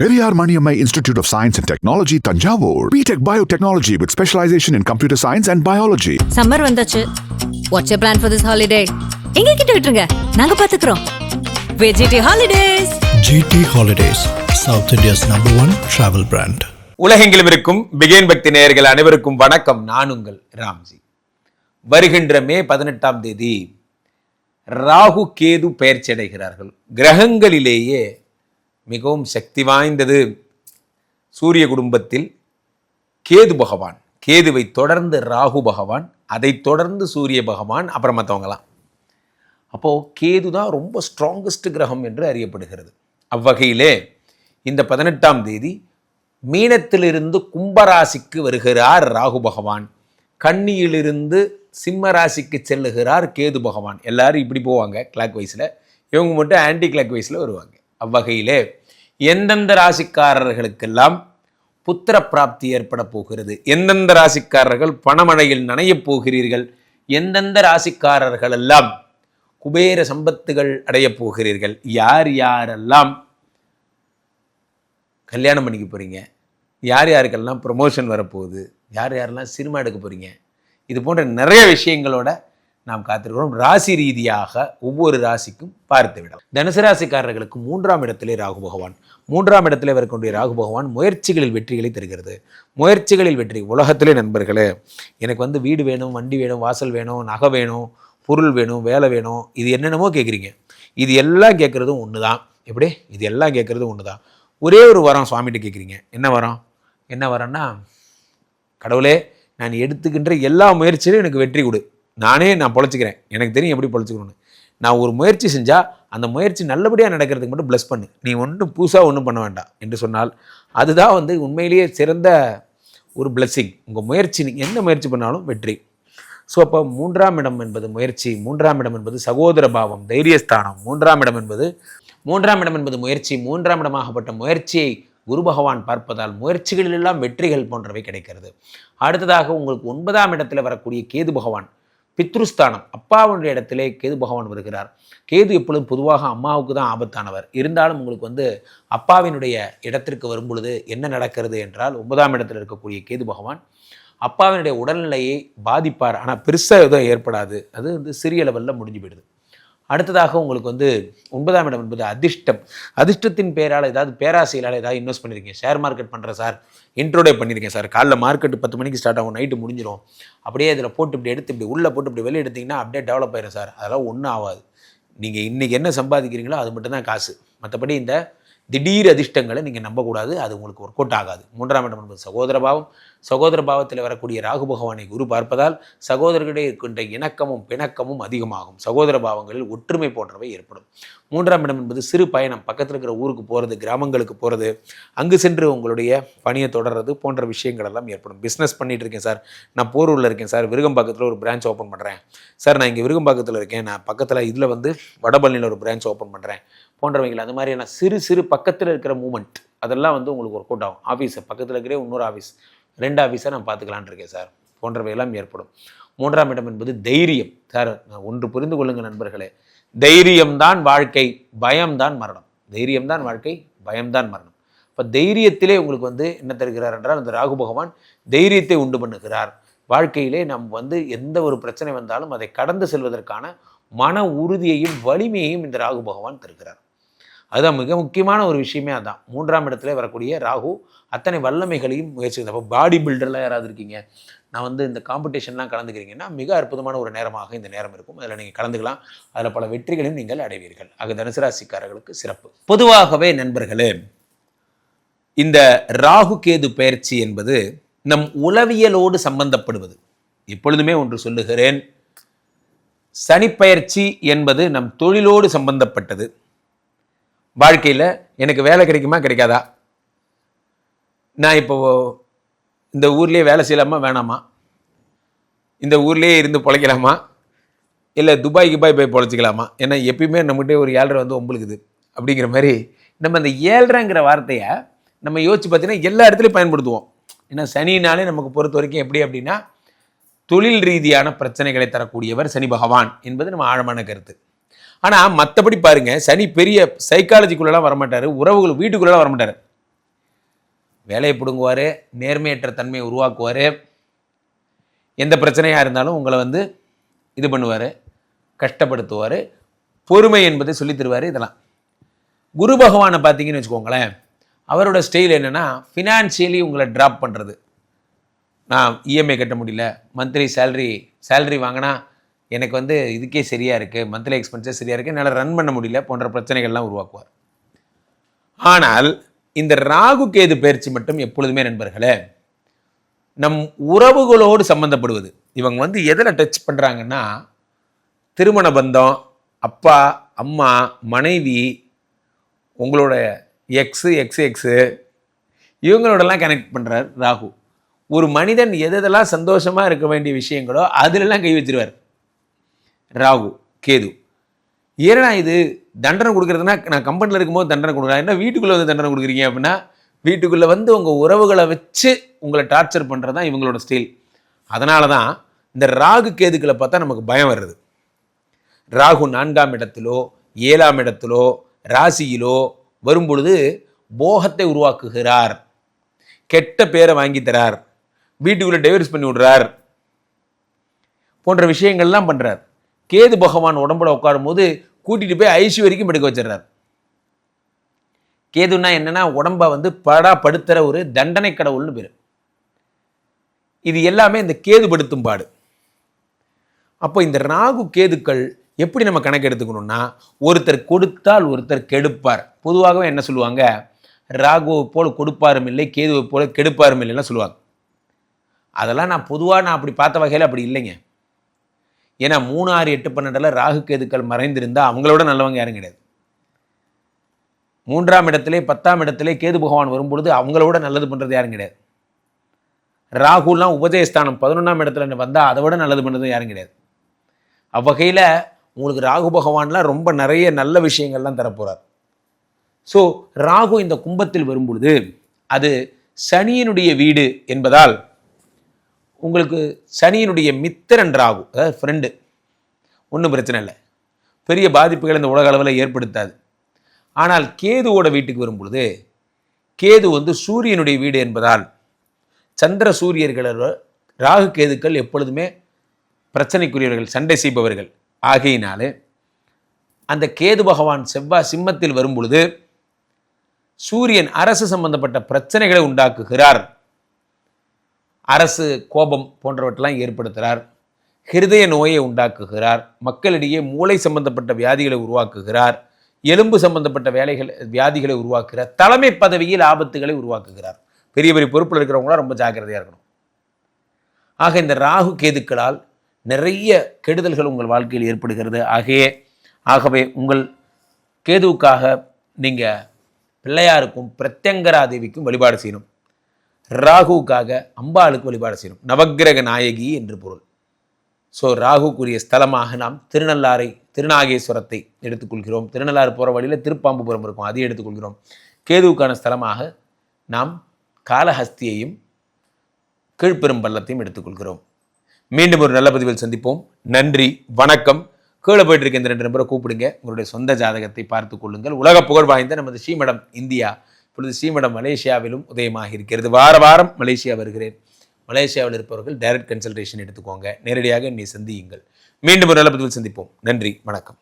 Periyar Maniammai Institute of Science and Technology, Tanjavur. BTech Biotechnology with specialization in computer science and biology. Summer வந்தாச்சு what's you plan for this holiday எங்க கிட்ட விட்டுருங்க நாங்க பாத்துக்கிறோம் VGT holidays GT Holidays, South India's number one travel brand. உலகெங்கிலும் இருக்கும் began பக்தி நேயர்கள் அனைவருக்கும் வணக்கம் நான் உங்கள் ராம்ஜி வருகின்ற மே பதினெட்டாம் தேதி ராகு கேது பெயர்ச்சி அடைகிறார்கள் கிரகங்களிலேயே மிகவும் சக்தி வாய்ந்தது. சூரிய குடும்பத்தில் கேது பகவான். கேதுவை தொடர்ந்து ராகு பகவான் அதை தொடர்ந்து சூரிய பகவான் அப்புறம் மற்றவங்களாம் அப்போது கேது தான் ரொம்ப ஸ்ட்ராங்கஸ்ட் கிரகம் என்று அறியப்படுகிறது. அவ்வகையிலே இந்த பதினெட்டாம் தேதி மீனத்திலிருந்து கும்பராசிக்கு வருகிறார் ராகு பகவான். கன்னியிலிருந்து சிம்ம ராசிக்கு செல்லுகிறார் கேது பகவான். எல்லாரும் இப்படி போவாங்க கிளாக் வைஸில் இவங்க மட்டும் ஆன்டி கிளாக் வைஸில் வருவாங்க. அவ்வகையிலே எந்தெந்த ராசிக்காரர்களுக்கெல்லாம் புத்திர பிராப்தி ஏற்பட போகிறது? எந்தெந்த ராசிக்காரர்கள் பணமழையில் நனையப் போகிறீர்கள்? எந்தெந்த ராசிக்காரர்கள் எல்லாம் குபேர சம்பத்துகள் அடையப் போகிறீர்கள்? யார் யாரெல்லாம் கல்யாணம் பண்ணிக்க போகிறீங்க யார் யாருக்கெல்லாம் ப்ரொமோஷன் வரப்போகுது? யார் யாரெல்லாம் சினிமா எடுக்க போகிறீங்க இது போன்ற நிறைய விஷயங்களோட நாம் காத்திருக்கிறோம். ராசி ரீதியாக ஒவ்வொரு ராசிக்கும் பார்த்து விடலாம் தனுசு ராசிக்காரர்களுக்கு மூன்றாம் இடத்திலே ராகு பகவான். மூன்றாம் இடத்திலே வரக்கூடிய ராகு பகவான் முயற்சிகளில் வெற்றிகளை தருகிறது. முயற்சிகளில் வெற்றி. உலகத்திலே நண்பர்களே எனக்கு வந்து வீடு வேணும் வண்டி வேணும் வாசல் வேணும் நகை வேணும் பொருள் வேணும் வேலை வேணும். இது என்னென்னமோ கேட்குறீங்க. இது எல்லாம் கேட்குறதும் ஒன்று தான். எப்படி? இது எல்லாம் கேட்குறதும் ஒன்று தான். ஒரே ஒரு வரம் சுவாமிகிட்ட கேட்குறீங்க. என்ன வரம்? என்ன வரம்னா கடவுளே நான் எடுத்துக்கின்ற எல்லா முயற்சியிலும் எனக்கு வெற்றி கொடு. நானே நான் பொழைச்சிக்கிறேன். எனக்கு தெரியும் எப்படி பொழைச்சிக்கணும்னு. நான் ஒரு முயற்சி செஞ்சால் அந்த முயற்சி நல்லபடியாக நடக்கிறதுக்கு மட்டும் ப்ளஸ் பண்ணு. நீ ஒன்றும் புதுசாக ஒன்றும் பண்ண வேண்டாம் என்று சொன்னால் அதுதான் வந்து உண்மையிலேயே சிறந்த ஒரு blessing. உங்கள் முயற்சி நீங்கள் என்ன முயற்சி பண்ணாலும் வெற்றி. ஸோ அப்போ மூன்றாம் இடம் என்பது முயற்சி மூன்றாம் இடம் என்பது சகோதர பாவம் தைரியஸ்தானம். மூன்றாம் இடம் என்பது மூன்றாம் இடம் என்பது முயற்சி மூன்றாம் இடமாகப்பட்ட முயற்சியை குரு பகவான் பார்ப்பதால் முயற்சிகளிலெல்லாம் வெற்றிகள் போன்றவை கிடைக்கிறது. அடுத்ததாக உங்களுக்கு ஒன்பதாம் இடத்தில் வரக்கூடிய கேது பகவான். பித்ருஸ்தானம் அப்பாவுடைய இடத்திலே கேது பகவான் வருகிறார். கேது எப்பொழுதும் பொதுவாக அம்மாவுக்கு தான் ஆபத்தானவர். இருந்தாலும் உங்களுக்கு வந்து அப்பாவினுடைய இடத்திற்கு வரும் பொழுது என்ன நடக்கிறது என்றால் ஒன்பதாம் இடத்தில் இருக்கக்கூடிய கேது பகவான் அப்பாவினுடைய உடல்நிலையை பாதிப்பார். ஆனால் பெருசாக எதுவும் ஏற்படாது. அது வந்து சிறிய லெவலில் முடிஞ்சு போயிடுது. அடுத்ததாக உங்களுக்கு வந்து ஒன்பதாம் இடம் என்பது அதிர்ஷ்டம். அதிர்ஷ்டத்தின் பேரால் ஏதாவது பேராசையிலால் ஏதாவது இன்வெஸ்ட் பண்ணியிருக்கீங்க ஷேர் மார்க்கெட் பண்ணுறேன் சார் இன்ட்ரோடே பண்ணியிருக்கேன் சார் காலைல மார்க்கெட் பத்து மணிக்கு ஸ்டார்ட் ஆகும் நைட்டு முடிஞ்சிடும் அப்படியே இதில் போட்டு இப்படி எடுத்து இப்படி உள்ளே போட்டு இப்படி வெளியே எடுத்தீங்கன்னா அப்படியே டெவலப் ஆயிடும் சார் அதெல்லாம் ஒன்றும் ஆகாது. நீங்கள் இன்றைக்கி என்ன சம்பாதிக்கிறீங்களோ அது மட்டும்தான் காசு. மற்றபடி இந்த திடீர் அதிர்ஷ்டங்களை நீங்கள் நம்பக்கூடாது. அது உங்களுக்கு ஒர்க் அவுட் ஆகாது. மூன்றாம் இடம் என்பது சகோதர பாவம். சகோதர பாவத்தில் வரக்கூடிய ராகு பகவானை குரு பார்ப்பதால் சகோதரர்களிடையே இருக்கின்ற இணக்கமும் பிணக்கமும் அதிகமாகும். சகோதர பாவங்களில் ஒற்றுமை போன்றவை ஏற்படும். மூன்றாம் இடம் என்பது சிறு பயணம். பக்கத்தில் இருக்கிற ஊருக்கு போகிறது கிராமங்களுக்கு போகிறது அங்கு சென்று உங்களுடைய பணியை தொடர்றது போன்ற விஷயங்கள் எல்லாம் ஏற்படும். பிஸ்னஸ் பண்ணிட்டு இருக்கேன் சார். நான் போரூரில் இருக்கேன் சார். விருகம்பாக்கத்தில் ஒரு பிரான்ச் ஓப்பன் பண்ணுறேன் சார் நான் இங்கே விருகம்பாக்கத்தில் இருக்கேன். நான் பக்கத்தில் இதில் வந்து வடபழனியில் ஒரு பிரான்ச் ஓப்பன் பண்ணுறேன் போன்றவைகள் அந்த மாதிரியான சிறு சிறு பக்கத்தில் இருக்கிற மூமெண்ட் அதெல்லாம் வந்து உங்களுக்கு ஒர்க் அவுட் ஆகும். ஆஃபீஸ் பக்கத்தில் இருக்கிற இன்னொரு ஆஃபீஸ் ரெண்டு ஆஃபீஸாக நான் பார்த்துக்கலான்னு இருக்கேன் சார் போன்றவையெல்லாம் ஏற்படும். மூன்றாம் இடம் என்பது தைரியம். சார் நான் ஒன்று புரிந்து கொள்ளுங்கள் நண்பர்களே. தைரியம்தான் வாழ்க்கை பயம்தான் மரணம். தைரியம்தான் வாழ்க்கை பயம்தான் மரணம். இப்போ தைரியத்திலே உங்களுக்கு வந்து என்ன தருகிறார் என்றால் அந்த ராகு பகவான் தைரியத்தை உண்டு பண்ணுகிறார். வாழ்க்கையிலே நாம் வந்து எந்த ஒரு பிரச்சனை வந்தாலும் அதை கடந்து செல்வதற்கான மன உறுதியையும் வலிமையையும் இந்த ராகு பகவான் தருகிறார். அதுதான் மிக முக்கியமான ஒரு விஷயமே அதான். மூன்றாம் இடத்துல வரக்கூடிய ராகு அத்தனை வல்லமைகளையும் முயற்சி அப்போ பாடி பில்டர்லாம் யாராவது இருக்கீங்க? நான் வந்து இந்த காம்படிஷன்லாம் கலந்துக்கிறீங்கன்னா மிக அற்புதமான ஒரு நேரமாக இந்த நேரம் இருக்கும். அதில் நீங்கள் கலந்துக்கலாம். அதில் பல வெற்றிகளையும் நீங்கள் அடைவீர்கள். ஆக தனுசுராசிக்காரர்களுக்கு சிறப்பு. பொதுவாகவே நண்பர்களே இந்த ராகு கேது பயிற்சி என்பது நம் உளவியலோடு சம்பந்தப்படுவது. எப்பொழுதுமே ஒன்று சொல்லுகிறேன் சனிப்பயிற்சி என்பது நம் தொழிலோடு சம்பந்தப்பட்டது. வாழ்க்கையில் எனக்கு வேலை கிடைக்குமா கிடைக்காதா? நான் இப்போ இந்த ஊர்லேயே வேலை செய்யலாமா வேணாமா? இந்த ஊர்லேயே இருந்து பொழைக்கலாமா? இல்லை துபாய் கிபாய் போய் பொழைச்சிக்கலாமா? ஏன்னா எப்பயுமே நம்மகிட்டே ஒரு ஏழ்ரை வந்து ஒம்பளுக்குது அப்படிங்கிற மாதிரி நம்ம அந்த ஏழ்ரைங்கிற வார்த்தையை நம்ம யோசிச்சு பார்த்தீங்கன்னா எல்லா இடத்துலையும் பயன்படுத்துவோம். ஏன்னா சனினாலே நமக்கு பொறுத்த வரைக்கும் எப்படி அப்படின்னா தொழில் ரீதியான பிரச்சனைகளை தரக்கூடியவர் சனி பகவான் என்பது நம்ம ஆழமான கருத்து. ஆனால் மற்றபடி பாருங்க சனி பெரிய சைக்காலஜிக்குள்ளெல்லாம் வரமாட்டார் உறவுகள் வீட்டுக்குள்ளெல்லாம் வரமாட்டார். வேலையை பிடுங்குவார் நேர்மையற்ற தன்மையை உருவாக்குவார். எந்த பிரச்சனையாக இருந்தாலும் உங்களை வந்து இது பண்ணுவார் கஷ்டப்படுத்துவார் பொறுமை என்பதை சொல்லித் தருவார் இதெல்லாம். குரு பகவானை பார்த்தீங்கன்னு வச்சுக்கோங்களேன் அவரோட ஸ்டைல் என்னென்னா ஃபினான்ஷியலி உங்களை ட்ராப் பண்ணுறது நான் இஎம்ஐ கட்ட முடியல மந்த்லி சேல்ரி சேல்ரி வாங்கினா எனக்கு வந்து இதுக்கே சரியாக இருக்குது மந்த்லி எக்ஸ்பென்சஸ் சரியாக இருக்குது என்னால் ரன் பண்ண முடியல போன்ற பிரச்சனைகள்லாம் உருவாக்குவார். ஆனால் இந்த ராகு கேது பயிற்சி மட்டும் எப்பொழுதுமே நண்பர்களே நம் உறவுகளோடு சம்பந்தப்படுவது. இவங்க வந்து எதில் டச் பண்ணுறாங்கன்னா திருமண பந்தம் அப்பா அம்மா மனைவி உங்களோட எக்ஸு எக்ஸ் எக்ஸு இவங்களோடலாம் கனெக்ட் பண்ணுறார் ராகு. ஒரு மனிதன் எதெல்லாம் சந்தோஷமாக இருக்க வேண்டிய விஷயங்களோ அதிலெல்லாம் கை வச்சிருவார். ராகு கேது. ஏன்னா இது தண்டனை கொடுக்குறதுனா நான் கம்பெனியில் இருக்கும்போது தண்டனை கொடுக்குறேன். என்ன வீட்டுக்குள்ளே வந்து தண்டனை கொடுக்குறீங்க அப்படின்னா வீட்டுக்குள்ளே வந்து உங்கள் உறவுகளை வச்சு உங்களை டார்ச்சர் பண்ணுறது தான் இவங்களோட ஸ்டைல் அதனால தான் இந்த ராகு கேதுக்களை பார்த்தா நமக்கு பயம் வருது. ராகு நான்காம் இடத்திலோ ஏழாம் இடத்திலோ ராசியிலோ வரும்பொழுது போகத்தை உருவாக்குகிறார். கெட்ட பேரை வாங்கி தரார். வீட்டுக்குள்ளே டைவர்ஸ் பண்ணி விடுறார். போன்ற விஷயங்கள்லாம் பண்ணுறார் கேது பகவான் உடம்புல உட்காரும் போது கூட்டிட்டு போய் ஐசி வரைக்கும் படுக்க வச்சிடுறார். கேதுன்னா என்னன்னா உடம்ப வந்து படா படுத்துற ஒரு தண்டனை கடவுள்னு பேர். இது எல்லாமே இந்த கேதுபடுத்தும் பாடு. அப்போ இந்த ராகு கேதுக்கள் எப்படி நம்ம கணக்கு எடுத்துக்கணும்னா ஒருத்தர் கொடுத்தால் ஒருத்தர் கெடுப்பார். பொதுவாகவே என்ன சொல்லுவாங்க? ராகுவை போல் கொடுப்பாரும் இல்லை கேதுவை போல கெடுப்பாரும் இல்லைன்னா சொல்லுவாங்க. அதெல்லாம் நான் பொதுவாக நான் அப்படி பார்த்த வகையில் அப்படி இல்லைங்க. ஏன்னா மூணு ஆறு எட்டு பன்னெண்டில் ராகு கேதுக்கள் மறைந்திருந்தால் அவங்களோட நல்லவங்க யாரும் கிடையாது. மூன்றாம் இடத்திலே பத்தாம் இடத்திலே கேது பகவான் வரும்பொழுது அவங்களோட நல்லது பண்ணுறது யாரும் கிடையாது. ராகுலாம் உபஜயஸ்தானம் பதினொன்றாம் இடத்துல வந்தால் அதை விட நல்லது பண்ணுறது யாரும் கிடையாது. அவ்வகையில் உங்களுக்கு ராகு பகவான்லாம் ரொம்ப நிறைய நல்ல விஷயங்கள்லாம் தரப்போகிறார் ஸோ ராகு இந்த கும்பத்தில் வரும்பொழுது அது சனியினுடைய வீடு என்பதால் உங்களுக்கு சனியினுடைய மித்திரன் ராகு அதாவது ஃப்ரெண்டு ஒன்றும் பிரச்சனை இல்லை. பெரிய பாதிப்புகள் இந்த உலக அளவில் ஏற்படுத்தாது. ஆனால் கேதுவோட வீட்டுக்கு வரும்பொழுது கேது வந்து சூரியனுடைய வீடு என்பதால் சந்திர சூரியர்களோட ராகு கேதுக்கள் எப்பொழுதுமே பிரச்சனைக்குரியவர்கள் சண்டை செய்பவர்கள். ஆகையினாலே அந்த கேது பகவான் செவ்வாய் சிம்மத்தில் வரும்பொழுது சூரியன் அரசு சம்பந்தப்பட்ட பிரச்சனைகளை உண்டாக்குகிறார். அரசு கோபம் போன்றவற்றெல்லாம் ஏற்படுத்துகிறார். ஹிருதய நோயை உண்டாக்குகிறார். மக்களிடையே மூளை சம்பந்தப்பட்ட வியாதிகளை உருவாக்குகிறார். எலும்பு சம்பந்தப்பட்ட வேலைகள் வியாதிகளை உருவாக்குகிறார். தலைமை பதவியில் ஆபத்துகளை உருவாக்குகிறார். பெரிய பெரிய பொறுப்பில் இருக்கிறவங்களாம் ரொம்ப ஜாக்கிரதையாக இருக்கணும். ஆக இந்த ராகு கேதுக்களால் நிறைய கெடுதல்கள் உங்கள் வாழ்க்கையில் ஏற்படுகிறது. ஆகையே ஆகவே உங்கள் கேதுவுக்காக நீங்கள் பிள்ளையாருக்கும் பிரத்யங்கரா தேவிக்கும் வழிபாடு செய்யணும். ராகுவுக்காக அம்பாளுக்கு வழிபாடு செய்யணும். நவக்கிரக நாயகி என்று பொருள். ஸோ ராகுக்குரிய ஸ்தலமாக நாம் திருநள்ளாரை திருநாகேஸ்வரத்தை எடுத்துக்கொள்கிறோம். திருநள்ளாறு போகிற வழியில் திருப்பாம்புபுரம் இருக்கும். அதை எடுத்துக்கொள்கிறோம். கேதுவுக்கான ஸ்தலமாக நாம் காளஹஸ்தியையும் கீழ்ப்பெரும்பள்ளத்தையும் எடுத்துக்கொள்கிறோம். மீண்டும் ஒரு நல்ல பதிவில் சந்திப்போம். நன்றி வணக்கம். கீழே போயிட்டு இருக்க இந்த ரெண்டு நம்பரை கூப்பிடுங்க. உங்களுடைய சொந்த ஜாதகத்தை பார்த்து கொள்ளுங்கள். உலக புகழ் வாய்ந்த நமது ஸ்ரீமடம் இந்தியா இப்பொழுது சீமடம் மலேசியாவிலும் உதயமாக இருக்கிறது. வார வாரம் மலேசியா வருகிறேன். மலேசியாவில் இருப்பவர்கள் டைரக்ட் கன்சல்டேஷன் எடுத்துக்கோங்க. நேரடியாக என்னை சந்தியுங்கள். மீண்டும் ஒரு நல்ல பதிவில் சந்திப்போம். நன்றி. வணக்கம்.